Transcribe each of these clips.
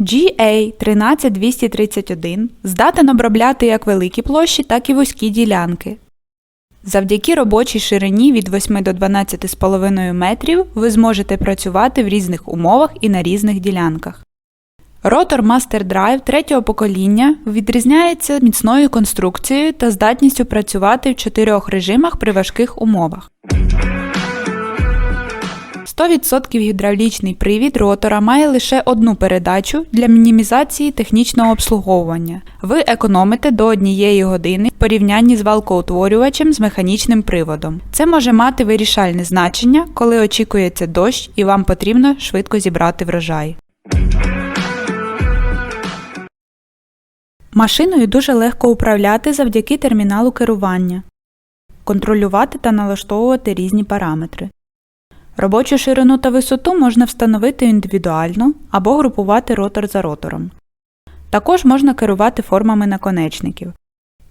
GA13231 здатен обробляти як великі площі, так і вузькі ділянки. Завдяки робочій ширині від 8 до 12,5 метрів ви зможете працювати в різних умовах і на різних ділянках. Ротор Master Drive третього покоління відрізняється міцною конструкцією та здатністю працювати в чотирьох режимах при важких умовах. 100% гідравлічний привід ротора має лише одну передачу для мінімізації технічного обслуговування. Ви економите до однієї години в порівнянні з валкоутворювачем з механічним приводом. Це може мати вирішальне значення, коли очікується дощ і вам потрібно швидко зібрати врожай. Машиною дуже легко управляти завдяки терміналу керування, контролювати та налаштовувати різні параметри. Робочу ширину та висоту можна встановити індивідуально або групувати ротор за ротором. Також можна керувати формами наконечників,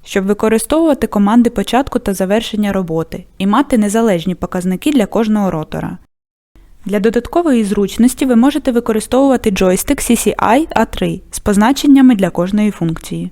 щоб використовувати команди початку та завершення роботи і мати незалежні показники для кожного ротора. Для додаткової зручності ви можете використовувати джойстик CCI A3 з позначеннями для кожної функції.